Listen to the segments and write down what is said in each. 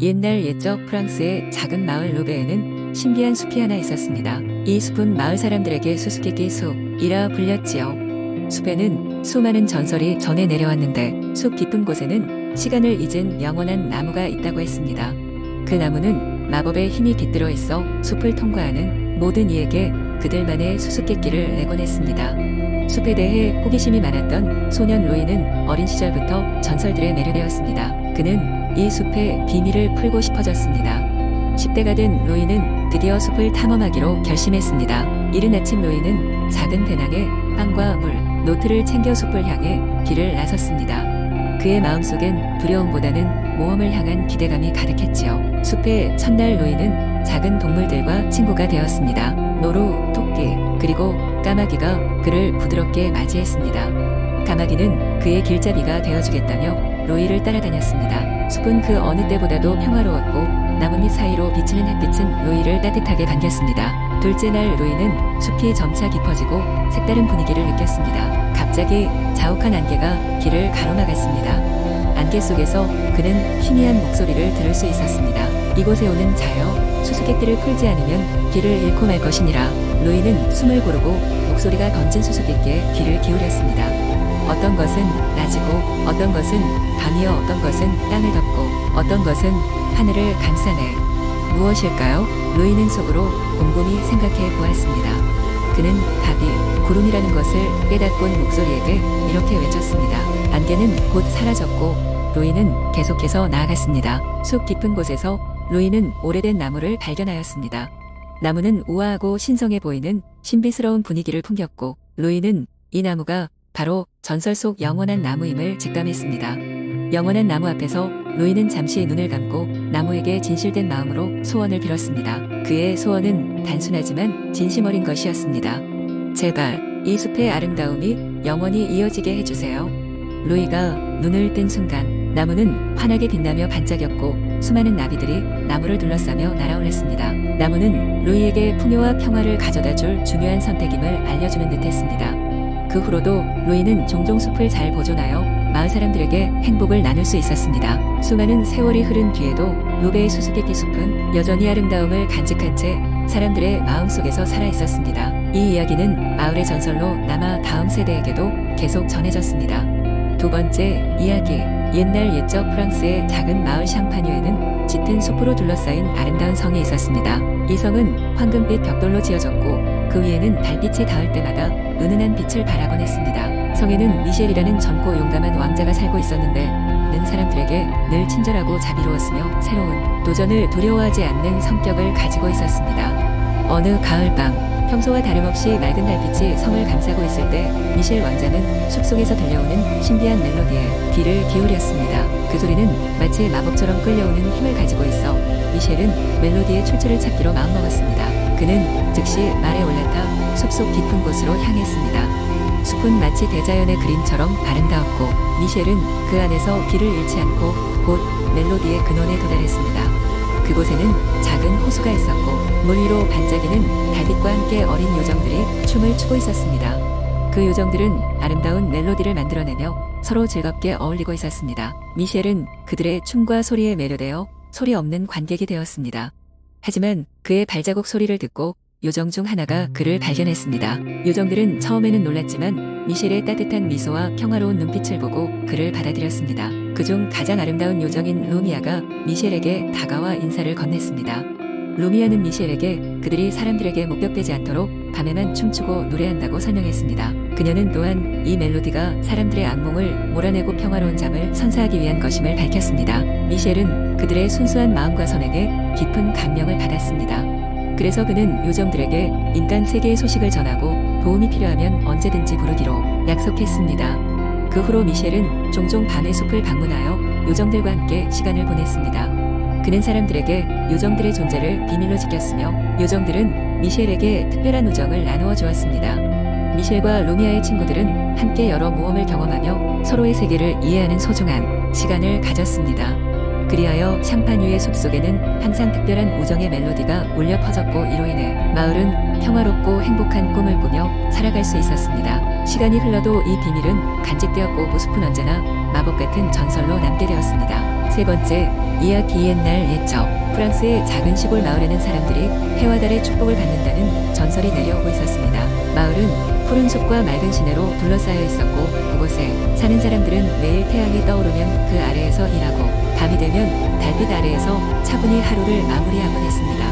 옛날 옛적 프랑스의 작은 마을 루베에는 신비한 숲이 하나 있었습니다. 이 숲은 마을 사람들에게 수수께끼 숲이라 불렸지요. 숲에는 수많은 전설이 전해 내려왔는데 숲 깊은 곳에는 시간을 잊은 영원한 나무가 있다고 했습니다. 그 나무는 마법의 힘이 깃들어 있어 숲을 통과하는 모든 이에게 그들만의 수수께끼를 내곤 했습니다. 숲에 대해 호기심이 많았던 소년 로이는 어린 시절부터 전설들에 매료되었습니다. 그는 이 숲의 비밀을 풀고 싶어졌습니다. 10대가 된 로이는 드디어 숲을 탐험하기로 결심했습니다. 이른 아침 로이는 작은 배낭에 빵과 물, 노트를 챙겨 숲을 향해 길을 나섰습니다. 그의 마음속엔 두려움보다는 모험을 향한 기대감이 가득했지요. 숲의 첫날 로이는 작은 동물들과 친구가 되었습니다. 노루, 토끼, 그리고 까마귀가 그를 부드럽게 맞이했습니다. 까마귀는 그의 길잡이가 되어주겠다며 로이를 따라다녔습니다. 숲은 그 어느 때보다도 평화로웠고 나뭇잎 사이로 비치는 햇빛은 로이를 따뜻하게 반겼습니다. 둘째 날 로이는 숲이 점차 깊어지고 색다른 분위기를 느꼈습니다. 갑자기 자욱한 안개가 길을 가로막았습니다. 안개 속에서 그는 희미한 목소리를 들을 수 있었습니다. 이곳에 오는 자여 수수께끼를 풀지 않으면 길을 잃고 말 것이니라. 로이는 숨을 고르고 목소리가 던진 수수께끼에 귀를 기울였습니다. 어떤 것은 낮이고 어떤 것은 밤이여 어떤 것은 땅을 덮고 어떤 것은 하늘을 감싸네. 무엇일까요? 로이는 속으로 곰곰이 생각해 보았습니다. 그는 답이 구름이라는 것을 깨닫곤 목소리에게 이렇게 외쳤습니다. 안개는 곧 사라졌고 로이는 계속해서 나아갔습니다. 숲 깊은 곳에서 로이는 오래된 나무를 발견하였습니다. 나무는 우아하고 신성해 보이는 신비스러운 분위기를 풍겼고 로이는 이 나무가 바로 전설 속 영원한 나무임을 직감했습니다. 영원한 나무 앞에서 로이는 잠시 눈을 감고 나무에게 진실된 마음으로 소원을 빌었습니다. 그의 소원은 단순하지만 진심 어린 것이었습니다. 제발 이 숲의 아름다움이 영원히 이어지게 해주세요. 로이가 눈을 뜬 순간 나무는 환하게 빛나며 반짝였고 수많은 나비들이 나무를 둘러싸며 날아올랐습니다. 나무는 로이에게 풍요와 평화를 가져다 줄 중요한 선택임을 알려주는 듯 했습니다. 그 후로도 로이는 종종 숲을 잘 보존하여 마을 사람들에게 행복을 나눌 수 있었습니다. 수많은 세월이 흐른 뒤에도 루베의 수수께끼 숲은 여전히 아름다움을 간직한 채 사람들의 마음속에서 살아 있었습니다. 이 이야기는 마을의 전설로 남아 다음 세대에게도 계속 전해졌습니다. 두 번째 이야기 옛날 옛적 프랑스의 작은 마을 샹파뉴에는 짙은 숲으로 둘러싸인 아름다운 성이 있었습니다. 이 성은 황금빛 벽돌로 지어졌고 그 위에는 달빛이 닿을 때마다 은은한 빛을 발하곤 했습니다. 성에는 미셸이라는 젊고 용감한 왕자가 살고 있었는데 는 사람들에게 늘 친절하고 자비로웠으며 새로운 도전을 두려워하지 않는 성격을 가지고 있었습니다. 어느 가을밤 평소와 다름없이 맑은 달빛이 성을 감싸고 있을 때 미셸 왕자는 숲속에서 들려오는 신비한 멜로디에 귀를 기울였습니다. 그 소리는 마치 마법처럼 끌려오는 힘을 가지고 있어 미셸은 멜로디의 출처를 찾기로 마음먹었습니다. 그는 즉시 말에 올라타 숲속 깊은 곳으로 향했습니다. 숲은 마치 대자연의 그림처럼 아름다웠고 미셸은 그 안에서 길을 잃지 않고 곧 멜로디의 근원에 도달했습니다. 그곳에는 작은 호수가 있었고 물 위로 반짝이는 달빛과 함께 어린 요정들이 춤을 추고 있었습니다. 그 요정들은 아름다운 멜로디를 만들어내며 서로 즐겁게 어울리고 있었습니다. 미셸은 그들의 춤과 소리에 매료되어 소리 없는 관객이 되었습니다. 하지만 그의 발자국 소리를 듣고 요정 중 하나가 그를 발견했습니다. 요정들은 처음에는 놀랐지만 미셸의 따뜻한 미소와 평화로운 눈빛을 보고 그를 받아들였습니다. 그중 가장 아름다운 요정인 루미아가 미셸에게 다가와 인사를 건넸습니다. 루미아는 미셸에게 그들이 사람들에게 목격되지 않도록 밤에만 춤추고 노래한다고 설명했습니다. 그녀는 또한 이 멜로디가 사람들의 악몽을 몰아내고 평화로운 잠을 선사하기 위한 것임을 밝혔습니다. 미셸은 그들의 순수한 마음과 선행에 깊은 감명을 받았습니다. 그래서 그는 요정들에게 인간 세계의 소식을 전하고 도움이 필요하면 언제든지 부르기로 약속했습니다. 그 후로 미셸은 종종 밤의 숲을 방문하여 요정들과 함께 시간을 보냈습니다. 그는 사람들에게 요정들의 존재를 비밀로 지켰으며 요정들은 미셸에게 특별한 우정을 나누어 주었습니다. 미셸과 루미아의 친구들은 함께 여러 모험을 경험하며 서로의 세계를 이해하는 소중한 시간을 가졌습니다. 그리하여 샴파뉴의 숲속에는 항상 특별한 우정의 멜로디가 울려 퍼졌고 이로 인해 마을은 평화롭고 행복한 꿈을 꾸며 살아갈 수 있었습니다. 시간이 흘러도 이 비밀은 간직되었고 그 숲은 언제나 마법 같은 전설로 남게 되었습니다. 세 번째, 이야기 옛날 옛적 프랑스의 작은 시골 마을에는 사람들이 해와 달의 축복을 받는다는 전설이 내려오고 있었습니다. 마을은 푸른 숲과 맑은 시내로 둘러싸여 있었고 그곳에 사는 사람들은 매일 태양이 떠오르면 그 아래에서 일하고 밤이 되면 달빛 아래에서 차분히 하루를 마무리하곤 했습니다.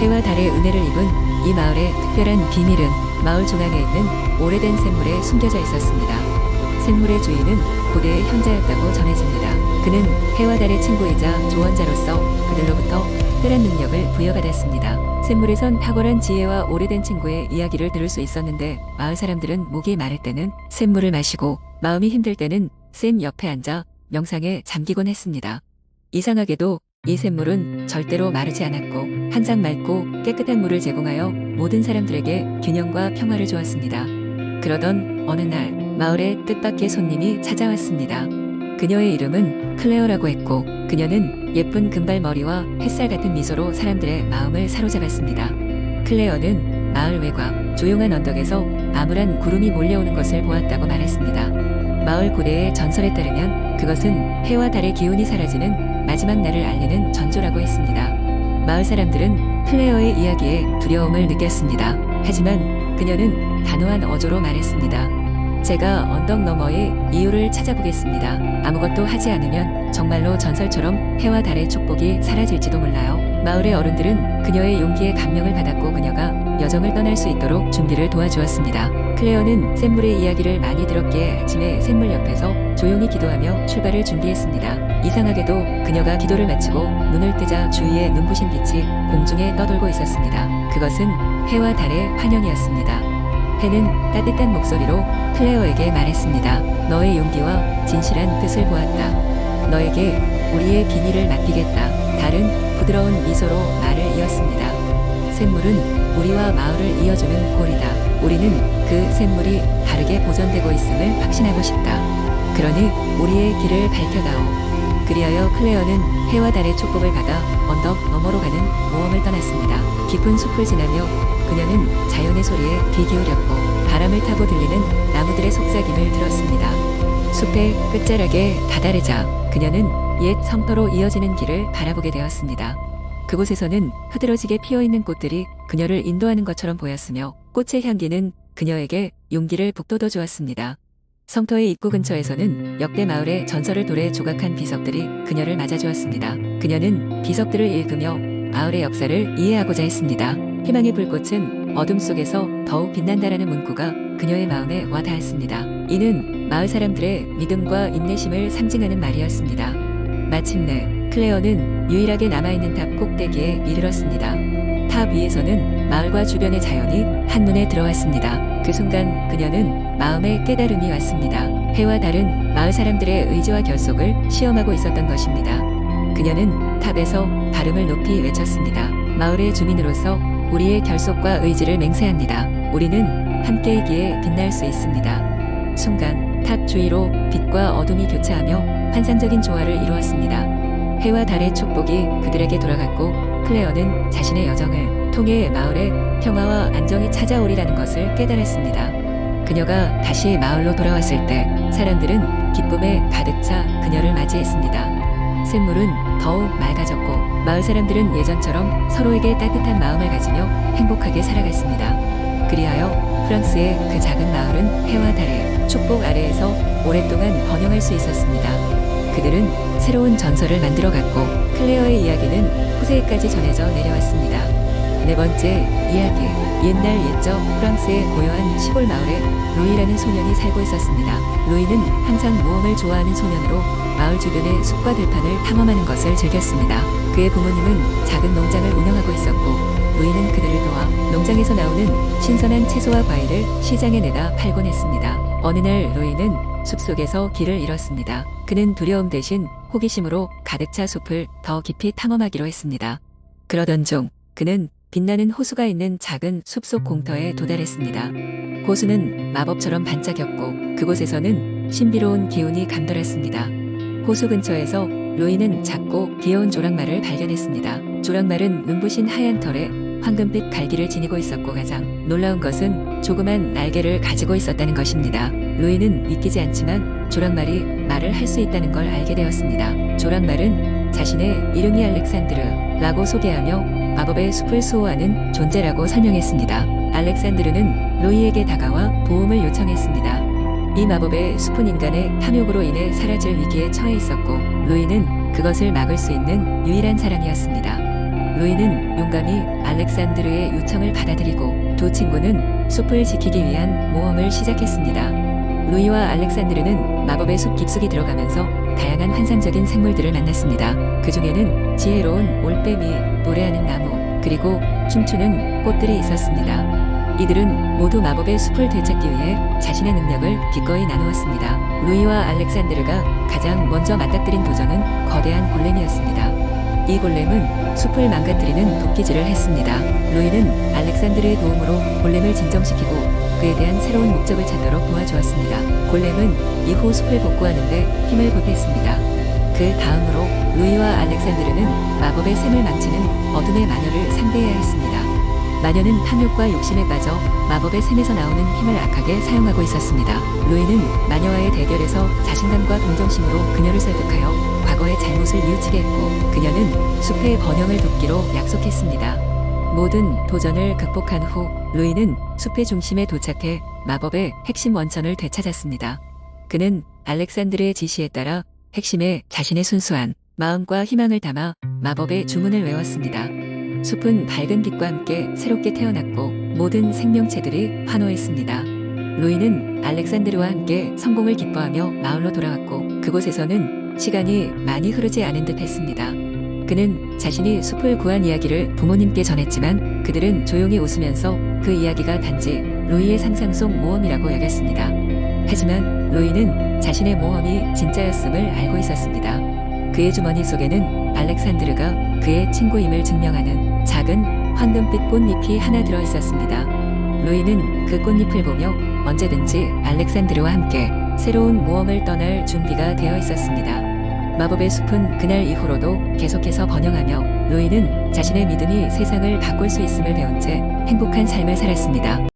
해와 달의 은혜를 입은 이 마을의 특별한 비밀은 마을 중앙에 있는 오래된 샘물에 숨겨져 있었습니다. 샘물의 주인은 고대의 현자였다고 전해집니다. 그는 해와 달의 친구이자 조언자로서 그들로부터 특별한 능력을 부여받았습니다. 샘물에선 탁월한 지혜와 오래된 친구의 이야기를 들을 수 있었는데 마을 사람들은 목이 마를 때는 샘물을 마시고 마음이 힘들 때는 샘 옆에 앉아 명상에 잠기곤 했습니다. 이상하게도 이 샘물은 절대로 마르지 않았고 항상 맑고 깨끗한 물을 제공하여 모든 사람들에게 균형과 평화를 주었습니다. 그러던 어느 날 마을에 뜻밖의 손님이 찾아왔습니다. 그녀의 이름은 클레어라고 했고 그녀는 예쁜 금발머리와 햇살 같은 미소로 사람들의 마음을 사로잡았습니다. 클레어는 마을 외곽 조용한 언덕에서 암울한 구름이 몰려오는 것을 보았다고 말했습니다. 마을 고대의 전설에 따르면 그것은 해와 달의 기운이 사라지는 마지막 날을 알리는 전조라고 했습니다. 마을 사람들은 클레어의 이야기에 두려움을 느꼈습니다. 하지만 그녀는 단호한 어조로 말했습니다. 제가 언덕 너머의 이유를 찾아보겠습니다. 아무것도 하지 않으면 정말로 전설처럼 해와 달의 축복이 사라질지도 몰라요. 마을의 어른들은 그녀의 용기에 감명을 받았고 그녀가 여정을 떠날 수 있도록 준비를 도와주었습니다. 클레어는 샘물의 이야기를 많이 들었기에 아침에 샘물 옆에서 조용히 기도하며 출발을 준비했습니다. 이상하게도 그녀가 기도를 마치고 눈을 뜨자 주위에 눈부신 빛이 공중에 떠돌고 있었습니다. 그것은 해와 달의 환영이었습니다. 해는 따뜻한 목소리로 클레어에게 말했습니다. 너의 용기와 진실한 뜻을 보았다. 너에게 우리의 비밀을 맡기겠다. 달은 부드러운 미소로 말을 이었습니다. 샘물은 우리와 마을을 이어주는 골이다. 우리는 그 샘물이 다르게 보존되고 있음을 확신하고 싶다. 그러니 우리의 길을 밝혀다오. 그리하여 클레어는 해와 달의 축복을 받아 언덕 너머로 가는 모험을 떠났습니다. 깊은 숲을 지나며 그녀는 소리에 귀 기울였고 바람을 타고 들리는 나무들의 속삭임을 들었습니다. 숲의 끝자락에 다다르자 그녀는 옛 성터로 이어지는 길을 바라보게 되었습니다. 그곳에서는 흐드러지게 피어있는 꽃들이 그녀를 인도하는 것처럼 보였으며 꽃의 향기는 그녀에게 용기를 북돋워 주었습니다. 성터의 입구 근처에서는 역대 마을의 전설을 도래 조각한 비석들이 그녀를 맞아주었습니다. 그녀는 비석들을 읽으며 마을의 역사를 이해하고자 했습니다. 희망의 불꽃은 어둠 속에서 더욱 빛난다라는 문구가 그녀의 마음에 와 닿았습니다. 이는 마을 사람들의 믿음과 인내심을 상징하는 말이었습니다. 마침내 클레어는 유일하게 남아있는 탑 꼭대기에 이르렀습니다. 탑 위에서는 마을과 주변의 자연이 한눈에 들어왔습니다. 그 순간 그녀는 마음에 깨달음이 왔습니다. 해와 달은 마을 사람들의 의지와 결속을 시험하고 있었던 것입니다. 그녀는 탑에서 발음을 높이 외쳤습니다. 마을의 주민으로서 우리의 결속과 의지를 맹세합니다. 우리는 함께이기에 빛날 수 있습니다. 순간 탑 주위로 빛과 어둠이 교차하며 환상적인 조화를 이루었습니다. 해와 달의 축복이 그들에게 돌아갔고 클레어는 자신의 여정을 통해 마을에 평화와 안정이 찾아오리라는 것을 깨달았습니다. 그녀가 다시 마을로 돌아왔을 때 사람들은 기쁨에 가득 차 그녀를 맞이했습니다. 샘물은 더욱 맑아졌고 마을 사람들은 예전처럼 서로에게 따뜻한 마음을 가지며 행복하게 살아갔습니다. 그리하여 프랑스의 그 작은 마을은 해와 달의 축복 아래에서 오랫동안 번영할 수 있었습니다. 그들은 새로운 전설을 만들어갔고 클레어의 이야기는 후세에까지 전해져 내려왔습니다. 네 번째 이야기 옛날 옛적 프랑스의 고요한 시골 마을에 루이라는 소년이 살고 있었습니다. 루이는 항상 모험을 좋아하는 소년으로 마을 주변의 숲과 들판을 탐험하는 것을 즐겼습니다. 그의 부모님은 작은 농장을 운영하고 있었고 루이는 그들을 도와 농장에서 나오는 신선한 채소와 과일을 시장에 내다 팔곤 했습니다. 어느 날 루이는 숲속에서 길을 잃었습니다. 그는 두려움 대신 호기심으로 가득 차 숲을 더 깊이 탐험하기로 했습니다. 그러던 중 그는 빛나는 호수가 있는 작은 숲속 공터에 도달했습니다. 호수는 마법처럼 반짝였고 그곳에서는 신비로운 기운이 감돌았습니다. 호수 근처에서 로이는 작고 귀여운 조랑말을 발견했습니다. 조랑말은 눈부신 하얀 털에 황금빛 갈기를 지니고 있었고 가장 놀라운 것은 조그만 날개를 가지고 있었다는 것입니다. 로이는 믿기지 않지만 조랑말이 말을 할 수 있다는 걸 알게 되었습니다. 조랑말은 자신의 이름이 알렉산드르라고 소개하며 마법의 숲을 수호하는 존재라고 설명했습니다. 알렉산드르는 루이에게 다가와 도움을 요청했습니다. 이 마법의 숲은 인간의 탐욕으로 인해 사라질 위기에 처해 있었고 루이는 그것을 막을 수 있는 유일한 사람이었습니다. 루이는 용감히 알렉산드르의 요청을 받아들이고 두 친구는 숲을 지키기 위한 모험을 시작했습니다. 루이와 알렉산드르는 마법의 숲 깊숙이 들어가면서 다양한 환상적인 생물들을 만났습니다. 그 중에는 지혜로운 올빼미, 노래하는 나무, 그리고 춤추는 꽃들이 있었습니다. 이들은 모두 마법의 숲을 되찾기 위해 자신의 능력을 기꺼이 나누었습니다. 루이와 알렉산드르가 가장 먼저 맞닥뜨린 도전은 거대한 골렘이었습니다. 이 골렘은 숲을 망가뜨리는 도끼질을 했습니다. 루이는 알렉산드르의 도움으로 골렘을 진정시키고 그에 대한 새로운 목적을 찾도록 도와주었습니다. 골렘은 이후 숲을 복구하는데 힘을 보탰습니다. 그 다음으로 루이와 알렉산드르는 마법의 샘을 망치는 어둠의 마녀를 상대해야 했습니다. 마녀는 탐욕과 욕심에 빠져 마법의 샘에서 나오는 힘을 악하게 사용하고 있었습니다. 루이는 마녀와의 대결에서 자신감과 동정심으로 그녀를 설득하여 과거의 잘못을 뉘우치게 했고 그녀는 숲의 번영을 돕기로 약속했습니다. 모든 도전을 극복한 후 루이는 숲의 중심에 도착해 마법의 핵심 원천을 되찾았습니다. 그는 알렉산드르의 지시에 따라 핵심에 자신의 순수한 마음과 희망을 담아 마법의 주문을 외웠습니다. 숲은 밝은 빛과 함께 새롭게 태어났고 모든 생명체들이 환호했습니다. 루이는 알렉산드르와 함께 성공을 기뻐하며 마을로 돌아왔고 그곳에서는 시간이 많이 흐르지 않은 듯 했습니다. 그는 자신이 숲을 구한 이야기를 부모님께 전했지만 그들은 조용히 웃으면서 그 이야기가 단지 루이의 상상 속 모험이라고 여겼습니다. 하지만 루이는 자신의 모험이 진짜였음을 알고 있었습니다. 그의 주머니 속에는 알렉산드르가 그의 친구임을 증명하는 작은 황금빛 꽃잎이 하나 들어 있었습니다. 루이는 그 꽃잎을 보며 언제든지 알렉산드르와 함께 새로운 모험을 떠날 준비가 되어 있었습니다. 마법의 숲은 그날 이후로도 계속해서 번영하며 루이는 자신의 믿음이 세상을 바꿀 수 있음을 배운 채 행복한 삶을 살았습니다.